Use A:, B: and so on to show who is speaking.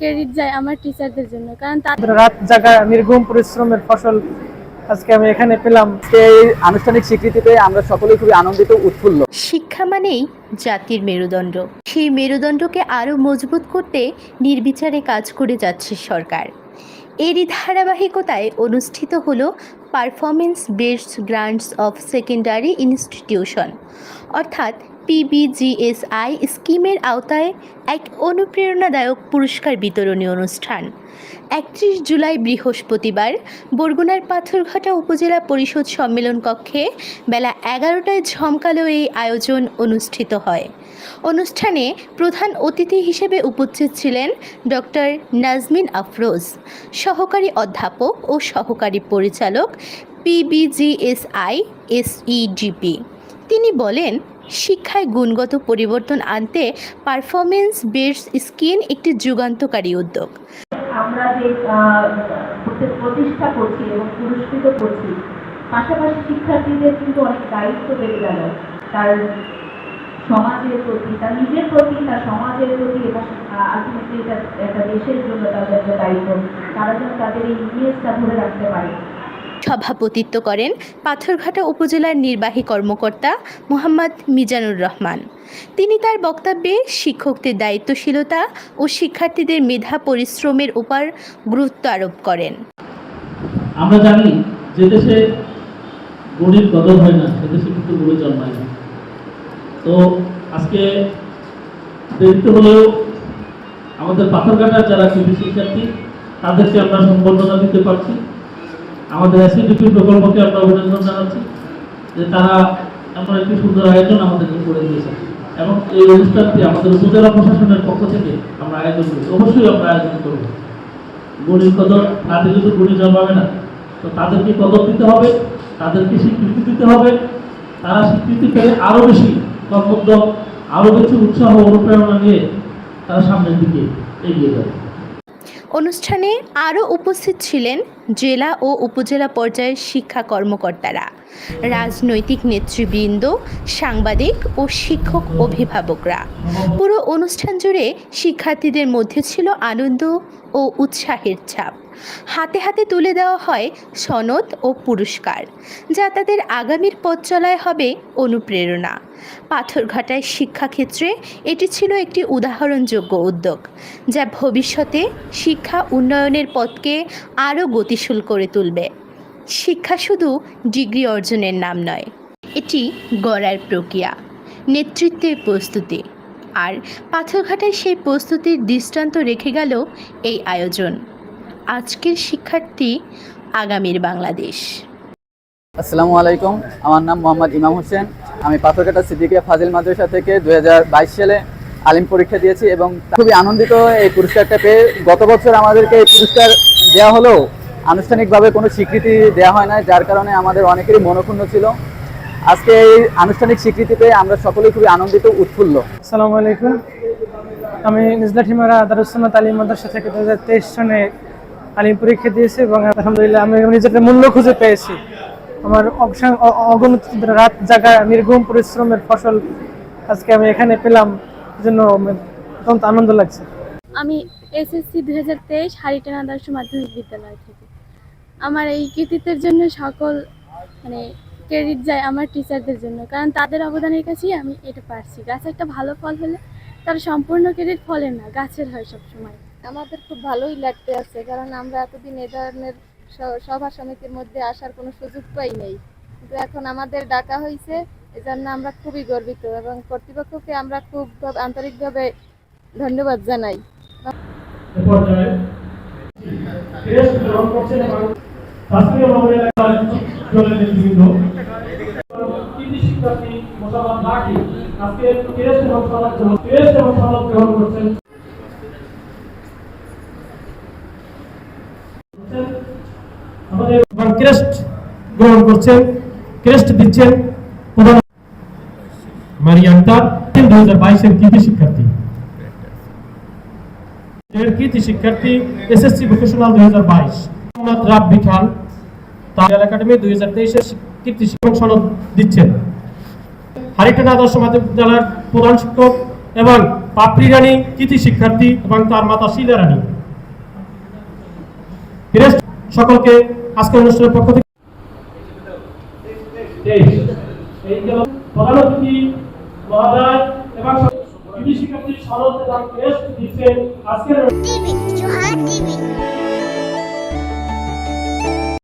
A: Credit যায় আমার টিচারদের জন্য কারণ তাদের
B: রাত জাগা নির্ঘুম পরিশ্রমের ফসল আজকে আমি এখানে পেলাম।
C: এই আনুষ্ঠানিক স্বীকৃতিতে আমরা সকলেই খুবই আনন্দিত উৎফুল্ল।
D: শিক্ষা মানেই জাতির মেরুদণ্ড। সেই মেরুদণ্ডকে আরও মজবুত করতে নির্বিচারে কাজ করে যাচ্ছে সরকার। এরই ধারাবাহিকতায় অনুষ্ঠিত হলো performance based grants of secondary institution অর্থাৎ পিবিজিএসআই স্কিমের আওতায় এক অনুপ্রেরণাদায়ক পুরস্কার বিতরণী অনুষ্ঠান। একত্রিশ জুলাই বৃহস্পতিবার বরগুনার পাথরঘাটা উপজেলা পরিষদ সম্মেলন কক্ষে বেলা এগারোটায় ঝমকালো এই আয়োজন অনুষ্ঠিত হয়। অনুষ্ঠানে প্রধান অতিথি হিসেবে উপস্থিত ছিলেন ডক্টর নাজমিন আফরোজ, সহকারী অধ্যাপক ও সহকারী পরিচালক পিবিজিএসআই এসইডিপি তিনি বলেন শিক্ষায় গুণগত পরিবর্তন আনতে পারফরমেন্স বেসড স্কিন একটি যুগান্তকারী উদ্যোগ।
E: আমরা যে প্রতি- প্রতিষ্ঠা করছি এবং পুরস্কৃত করছি, পাশাপাশি শিক্ষার্থীদের কিন্তু অনেক দায়িত্ব বেড়ে গেল। তার সমাজের প্রতি, তার নিজের প্রতি, তার সমাজের প্রতি এবং আলটিমেটলি একটা দেশের জন্য তাদের দায়িত্ব। তারা যেন তাদের এই ইমেজটা ধরে রাখতে পারে।
D: সভাপতিত্ব করেন পাথরঘাটা উপজেলার নির্বাহী কর্মকর্তা মোহাম্মদ মিজানুর রহমান। তিনি তার বক্তব্যে শিক্ষকদের দায়িত্বশীলতা ও শিক্ষার্থীদের মেধা পরিশ্রমের উপর গুরুত্ব আরোপ করেন।
F: আমরা জানি যে দেশে গরিব কদর হয় না, সে দেশে কিন্তু গরু জন্মায় না। তো আজকে দেরিতে হলেও আমাদের পাথরঘাটার যারা কৃষি শিক্ষার্থী, তাদেরকে আমরা সম্বর্ধনা দিতে পারছি। আমাদের এসিডিপি প্রকল্পকে আমরা অভিনন্দন জানাচ্ছি যে তারা এমন একটি সুন্দর আয়োজন আমাদেরকে করে দিয়েছে। এবং এই অনুষ্ঠানটি আমাদের উপজেলা প্রশাসনের পক্ষ থেকে আমরা আয়োজন করি অবশ্যই আমরা আয়োজন করব। গরিব কদর, না দিলে তো গরিব জন্মাবে না। তো তাদেরকে কদর দিতে হবে, তাদেরকে স্বীকৃতি দিতে হবে। তারা স্বীকৃতি পেলে আরও বেশি কর্মোদ্যম আরও বেশি উৎসাহ অনুপ্রেরণা নিয়ে তারা সামনের দিকে এগিয়ে যাবে।
D: অনুষ্ঠানে আরও উপস্থিত ছিলেন জেলা ও উপজেলা পর্যায়ের শিক্ষা কর্মকর্তারা। রাজনৈতিক নেতৃবৃন্দ, সাংবাদিক ও শিক্ষক অভিভাবকরা। পুরো অনুষ্ঠান জুড়ে শিক্ষার্থীদের মধ্যে ছিল আনন্দ ও উৎসাহের ছাপ। হাতে হাতে তুলে দেওয়া হয় সনদ ও পুরস্কার, যা তাদের আগামীর পথ চলায় হবে অনুপ্রেরণা। পাথরঘাটায় শিক্ষাক্ষেত্রে এটি ছিল একটি উদাহরণযোগ্য উদ্যোগ, যা ভবিষ্যতে শিক্ষা উন্নয়নের পথকে আরও গতিশীল করে তুলবে। শিক্ষা শুধু ডিগ্রি অর্জনের নাম নয়, এটি গড়ার প্রক্রিয়া, নেতৃত্বের প্রস্তুতি। আর পাথরঘাটায় সেই প্রস্তুতির দৃষ্টান্ত রেখে গেল এই আয়োজন। আজকের শিক্ষার্থী আগামীর বাংলাদেশ।
C: আসসালামু আলাইকুম, আমার নাম মোহাম্মদ ইমাম হোসেন। আমি পাথরঘাটা সিদ্দিকিয়া ফাজিল মাদ্রাসা থেকে দু হাজার বাইশ সালে আলিম পরীক্ষা দিয়েছি এবং খুবই আনন্দিত এই পুরস্কারটা পেয়ে গত বছর আমাদেরকে এই পুরস্কার দেওয়া হলেও আনুষ্ঠানিকভাবে কোনো স্বীকৃতি দেওয়া হয় না যার কারণে আমাদের অনেকেরই মনক্ষুণ্ণ ছিল। আজকে এই আনুষ্ঠানিক স্বীকৃতি পেয়ে আমরা সকলেই খুবই আনন্দিত উৎফুল্ল।
B: আসসালামু আলাইকুম। আমি নিজলা ঠিমারা দারুসসানাত আলী মাদ্রাসা থেকে দু হাজার তেইশ সনে আলিম পরীক্ষা দিয়েছি এবং আলহামদুলিল্লাহ আমি নিজের মূল্য খুঁজে পেয়েছি। আমার অগণিত রাত জাগা নির্ঘুম পরিশ্রমের ফসল আজকে আমি এখানে পেলাম জন্য অত্যন্ত আনন্দ লাগছে।
A: আমি এসএসসি দুই হাজার তেইশ হারিটেন আদর্শ মাধ্যমিক বিদ্যালয় থেকে। আমার এই কৃতিত্বের জন্য সকল মানে ক্রেডিট যায় আমার টিচারদের জন্য। কারণ তাদের অবদানের কাছেই আমি এটা পারছি। গাছ একটা ভালো ফল হলে তার সম্পূর্ণ ক্রেডিট ফলের না গাছের হয় সবসময়।
G: আমাদের খুব ভালোই লাগতে আছে কারণ আমরা এতদিন এ ধরনের স- সভা সমিতির মধ্যে আসার কোনো সুযোগ পাই নাই। কিন্তু এখন আমাদের ডাকা হয়েছে এজন্য আমরা খুবই গর্বিত এবং কর্তৃপক্ষকে আমরা খুব আন্তরিকভাবে ধন্যবাদ জানাই।
F: শাস্ত্রীয় ভবন এলাকার দলের নেতৃবৃন্দ কৃতি শিক্ষার্থী গ্রহণ ক্রেস্ট এবং সনদ গ্রহণ করছেন। আমাদের ক্রেস্ট গ্রহণ করছেন ক্রেস্ট দিচ্ছেন প্রধান দু হাজার বাইশের কৃতি শিক্ষার্থী। কৃতি শিক্ষার্থী এসএসসি ভোকেশনাল দুই হাজার বাইশ। রাব্বি খান তার একাডেমি দুই হাজার তেইশের কীর্তি শিক্ষক সনদ দিচ্ছেন হারিটানা আদর্শ মাধ্যমিক বিদ্যালয়ের প্রধান শিক্ষক
H: এবং পাপড়ি রানী কৃতি শিক্ষার্থী এবং তার মাতা শিলা রানী সকলকে আজকের অনুষ্ঠানের পক্ষ থেকে প্রধান অতিথি মহোদয় এবং কৃতি শিক্ষার্থী সনদ এবং আজকের.